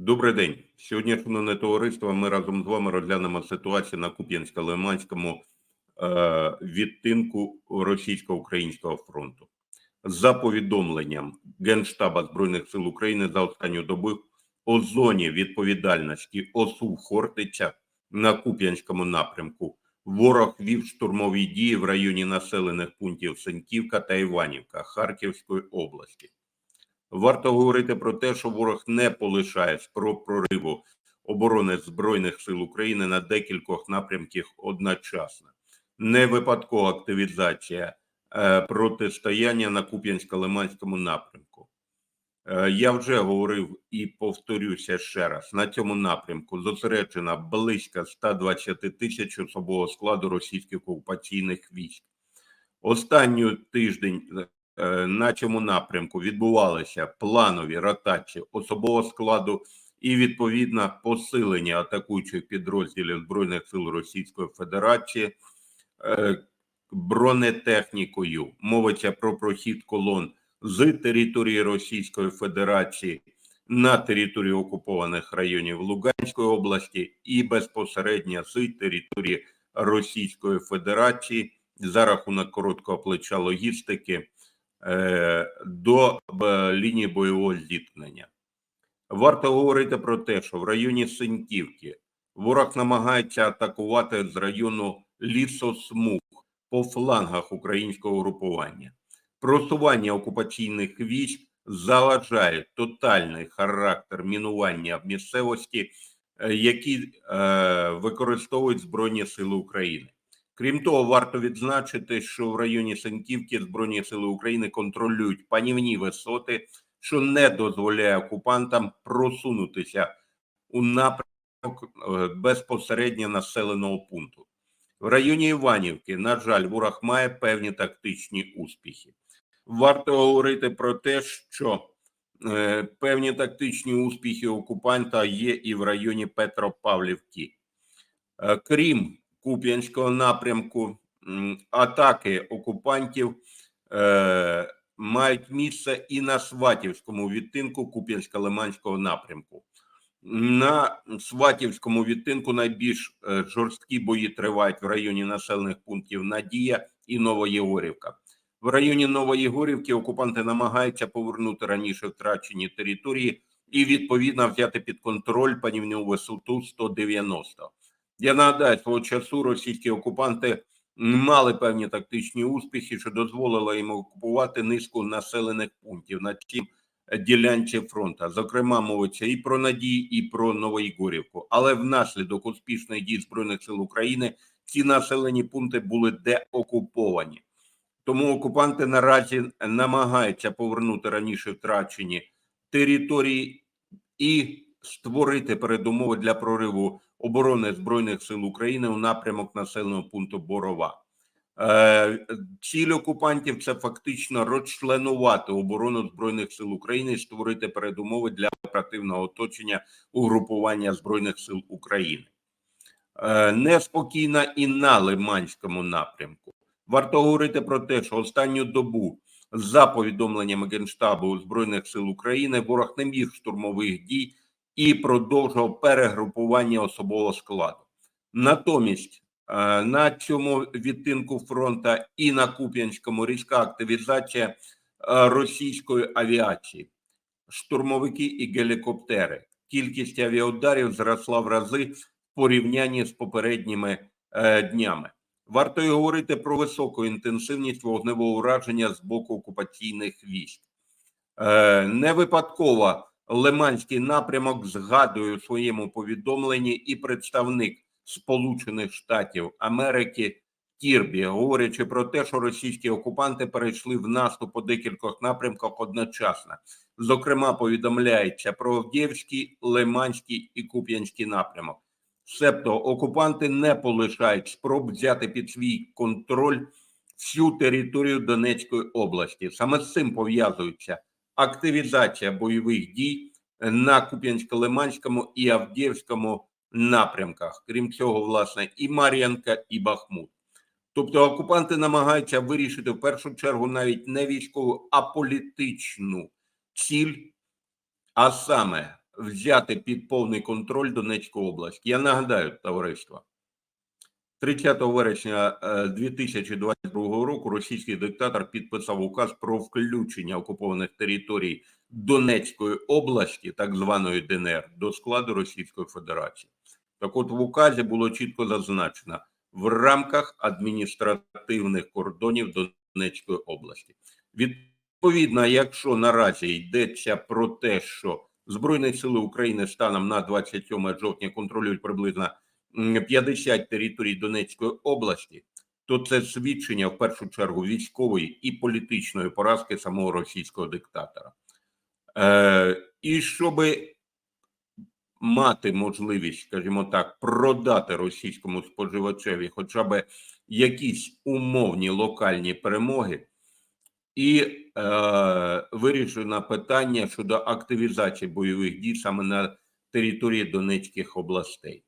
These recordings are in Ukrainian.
Добрий день. Сьогодні, шановне товариство, ми разом з вами розглянемо ситуацію на Куп'янсько-Лиманському е, відтинку російсько-українського фронту. За повідомленням Генштаба Збройних сил України за останню добу у зоні відповідальності ОСУ Хортиця на Куп'янському напрямку ворог вів штурмові дії в районі населених пунктів Сеньківка та Іванівка Харківської області. Варто говорити про те, що ворог не полишає спроб прориву оборони Збройних сил України на декількох напрямках одночасно. Не випадкова активізація е, протистояння на Куп'янсько-Лиманському напрямку. Е, я вже говорив і повторюся ще раз: на цьому напрямку зосереджена близько 120 тисяч особового складу російських окупаційних військ. Останню тиждень на цьому напрямку відбувалися планові ротації особового складу і відповідно посилення атакуючих підрозділів збройних сил Російської Федерації е, бронетехнікою. Мовиться про прохід колон з території Російської Федерації на територію окупованих районів Луганської області і безпосередньо з території Російської Федерації за рахунок короткого плеча логістики. Е, до е, лінії бойового зіткнення. Варто говорити про те, що в районі Синьківки ворог намагається атакувати з району лісосмуг по флангах українського групування. Просування окупаційних військ заважає тотальний характер мінування місцевості, е, які е, використовують Збройні Сили України. Крім того, варто відзначити, що в районі Санківки Збройні сили України контролюють панівні висоти, що не дозволяє окупантам просунутися у напрямок е, безпосередньо населеного пункту. В районі Іванівки, на жаль, ворог має певні тактичні успіхи. Варто говорити про те, що е, певні тактичні успіхи окупанта є і в районі Петропавлівки. Е, крім Куп'янського напрямку атаки окупантів е, мають місце і на Сватівському відтинку Куп'янсько-Лиманського напрямку. На Сватівському відтинку найбільш е, жорсткі бої тривають в районі населених пунктів Надія і Новоєгорівка. В районі Новоєгорівки окупанти намагаються повернути раніше втрачені території і відповідно взяти під контроль панівну висоту 190. Я нагадаю, свого часу російські окупанти мали певні тактичні успіхи, що дозволило їм окупувати низку населених пунктів на цій ділянці фронту. Зокрема, мовиться і про Надії, і про Новоїгорівку. Але внаслідок успішної дії збройних сил України ці населені пункти були деокуповані. Тому окупанти наразі намагаються повернути раніше втрачені території і створити передумови для прориву оборони збройних сил України у напрямок населеного пункту Борова. Е, ціль окупантів це фактично розчленувати оборону збройних сил України і створити передумови для оперативного оточення угрупування збройних сил України. Е, неспокійна і на Лиманському напрямку. Варто говорити про те, що останню добу, за повідомленнями Генштабу Збройних сил України, ворог не міг штурмових дій і продовжував перегрупування особового складу. Натомість е, на цьому відтинку фронта і на Куп'янському різка активізація е, російської авіації, штурмовики і гелікоптери. Кількість авіаударів зросла в рази в порівнянні з попередніми е, днями. Варто й говорити про високу інтенсивність вогневого ураження з боку окупаційних військ. Не випадково Лиманський напрямок згадує у своєму повідомленні і представник Сполучених Штатів Америки Кірбі, говорячи про те, що російські окупанти перейшли в наступ по декількох напрямках одночасно. Зокрема, повідомляється про Авдіївський, Лиманський і Куп'янський напрямок. Себто окупанти не полишають спроб взяти під свій контроль всю територію Донецької області. Саме з цим пов'язуються активізація бойових дій на Куп'янсько-Лиманському і Авдіївському напрямках. Крім цього, власне, і Мар'янка, і Бахмут. Тобто окупанти намагаються вирішити в першу чергу навіть не військову, а політичну ціль, а саме взяти під повний контроль Донецьку область. Я нагадаю, товариство, 30 вересня е, 2022 року російський диктатор підписав указ про включення окупованих територій Донецької області, так званої ДНР, до складу Російської Федерації. Так от в указі було чітко зазначено в рамках адміністративних кордонів Донецької області. Відповідно, якщо наразі йдеться про те, що Збройні сили України станом на 27 жовтня контролюють приблизно 50 територій Донецької області, то це свідчення в першу чергу військової і політичної поразки самого російського диктатора. Е, і щоби мати можливість, скажімо так, продати російському споживачеві хоча б якісь умовні локальні перемоги, і е, вирішено питання щодо активізації бойових дій саме на території Донецьких областей.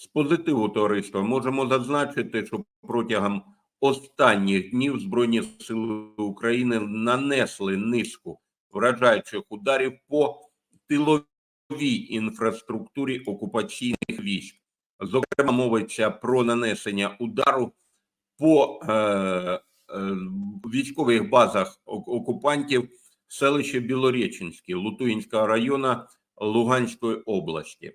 З позитиву товариства можемо зазначити, що протягом останніх днів Збройні Сили України нанесли низку вражаючих ударів по тиловій інфраструктурі окупаційних військ. Зокрема, мовиться про нанесення удару по е, е, військових базах ок- окупантів селище Білореченське Лутуїнського району Луганської області.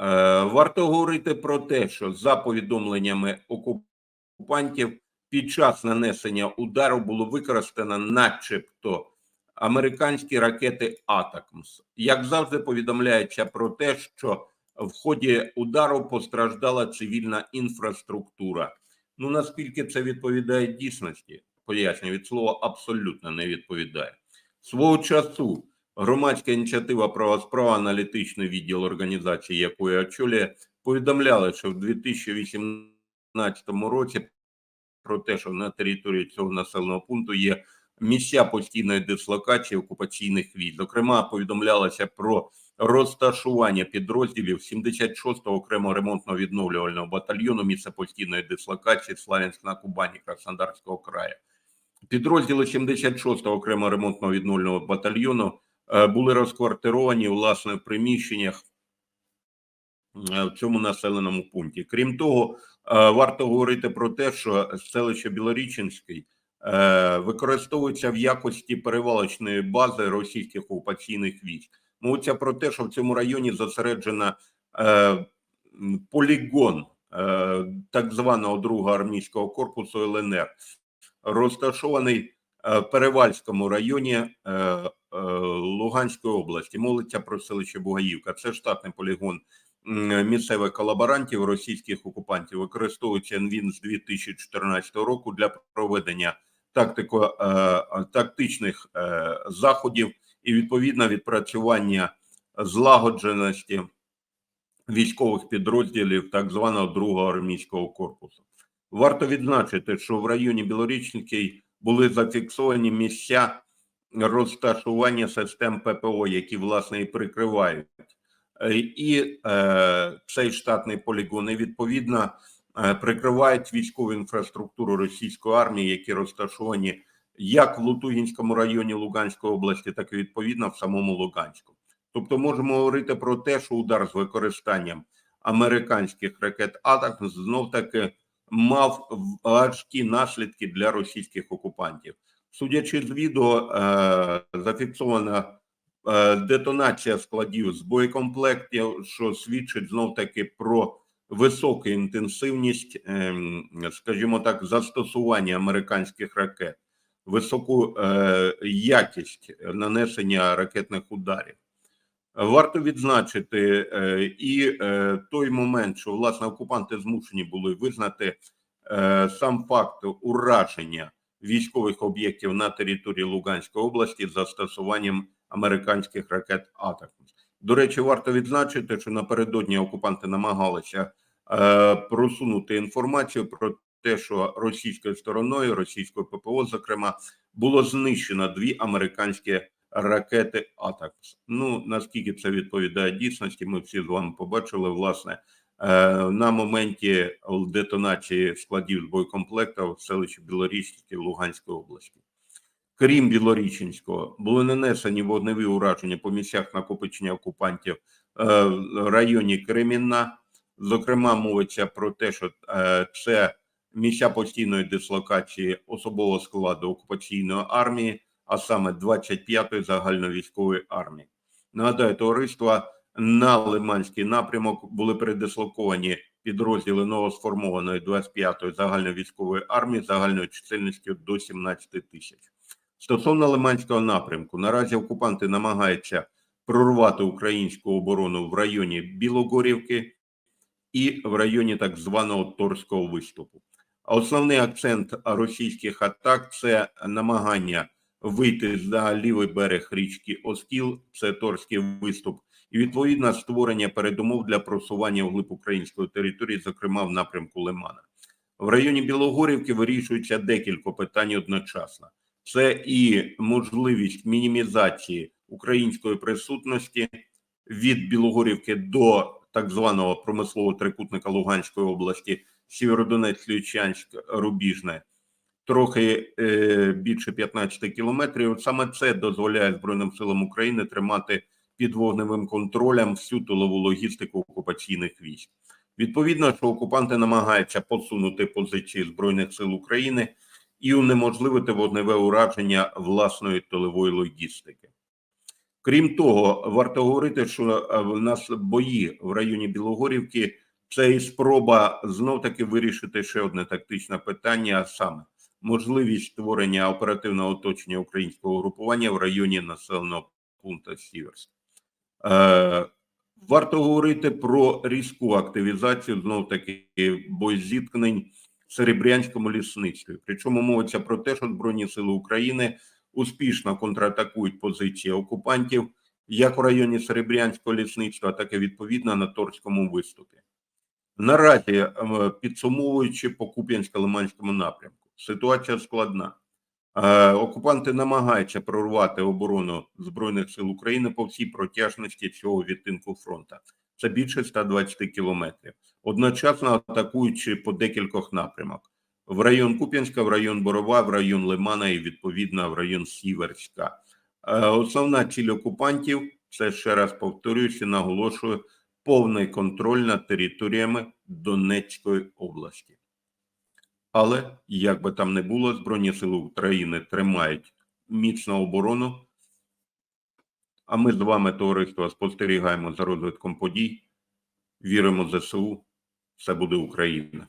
Е, варто говорити про те, що за повідомленнями окупантів під час нанесення удару було використано, начебто, американські ракети Атакмс. Як завжди, повідомляється про те, що в ході удару постраждала цивільна інфраструктура. Ну наскільки це відповідає дійсності? Пояснюю, від слова абсолютно не відповідає. Свого часу громадська ініціатива права справа, аналітичний відділ організації, якої очолює, повідомляли, що в 2018 році про те, що на території цього населеного пункту є місця постійної дислокації окупаційних військ. Зокрема, повідомлялося про розташування підрозділів 76-го окремого ремонтно-відновлювального батальйону місця постійної дислокації Славянськ на Кубані Краснодарського краю. Підрозділи 76-го окремого ремонтно-відновлювального батальйону були розквартировані власне в приміщеннях е, в цьому населеному пункті. Крім того, е, варто говорити про те, що селище Білоріченський е, використовується в якості перевалочної бази російських окупаційних військ. Мовиться про те, що в цьому районі зосереджена е, полігон е, так званого другого армійського корпусу ЛНР, розташований е, Перевальському районі е, е, Луганської області. Мовиться про селище Бугаївка. Це штатний полігон місцевих колаборантів російських окупантів. Використовується він з 2014 року для проведення тактико е, тактичних е, заходів і відповідно відпрацювання злагодженості військових підрозділів так званого другого армійського корпусу. Варто відзначити, що в районі Білорічній були зафіксовані місця розташування систем ППО, які власне і прикривають. Е, І е, цей штатний полігон і відповідно е, прикривають військову інфраструктуру російської армії, які розташовані як в Лутугінському районі Луганської області, так і відповідно в самому Луганську. Тобто можемо говорити про те, що удар з використанням американських ракет атак знов таки мав важкі наслідки для російських окупантів. Судячи з відео, е, зафіксована е, детонація складів з боєкомплектів, що свідчить знов таки про високу інтенсивність, ем, скажімо так, застосування американських ракет, високу е, якість нанесення ракетних ударів. Варто відзначити е, і е, той момент, що власне окупанти змушені були визнати е, сам факт ураження військових об'єктів на території Луганської області з застосуванням американських ракет «Атакмс». До речі, варто відзначити, що напередодні окупанти намагалися просунути інформацію про те, що російською стороною, російською ППО, зокрема, було знищено дві американські ракети Атакс. Ну наскільки це відповідає дійсності, ми всі з вами побачили власне е, на моменті детонації складів з боєкомплектів в селищі Білорічській Луганської області. Крім Білоріченського, були нанесені вогневі ураження по місцях накопичення окупантів е, в районі Кремінна. Зокрема, мовиться про те, що е, це місця постійної дислокації особового складу окупаційної армії, а саме 25-ї загальновійськової армії. Нагадаю, товариство на Лиманський напрямок були передислоковані підрозділи новосформованої 25-ї загальновійськової армії загальною чисельністю до 17 тисяч. Стосовно Лиманського напрямку, наразі окупанти намагаються прорвати українську оборону в районі Білогорівки і в районі так званого Торського виступу. А Основний акцент російських атак це намагання вийти за лівий берег річки Оскіл, це Торський виступ, і відповідно створення передумов для просування вглиб української території, зокрема в напрямку Лимана. В районі Білогорівки вирішується декілька питань одночасно. Це і можливість мінімізації української присутності від Білогорівки до так званого промислового трикутника Луганської області, Сєвєродонецьк, Лючанськ, Рубіжне, трохи е, більше 15 кілометрів. Саме це дозволяє Збройним силам України тримати під вогневим контролем всю тилову логістику окупаційних військ. Відповідно, що окупанти намагаються посунути позиції Збройних сил України і унеможливити вогневе ураження власної тилової логістики. Крім того, варто говорити, що е, в нас бої в районі Білогорівки це і спроба знов таки вирішити ще одне тактичне питання, а саме можливість створення оперативного оточення українського групування в районі населеного пункту Сіверськ. Е, варто говорити про різку активізацію знов таки боєзіткнень в Серебрянському лісництві. Причому мовиться про те, що Збройні сили України успішно контратакують позиції окупантів як в районі Серебрянського лісництва, так і відповідно на Торському виступі. Наразі, е, підсумовуючи по Куп'янсько-Лиманському напрямку, ситуація складна. Е, Окупанти намагаються прорвати оборону Збройних сил України по всій протяжності цього відтинку фронта. Це більше 120 кілометрів, одночасно атакуючи по декількох напрямах: в район Куп'янська, в район Борова, в район Лимана і відповідно в район Сіверська. Е, Основна ціль окупантів це ще раз повторююся, наголошую повний контроль над територіями Донецької області. Але як би там не було, Збройні Сили України тримають міцну оборону. А ми з вами, товариство, спостерігаємо за розвитком подій. Віримо в ЗСУ. Все буде Україна.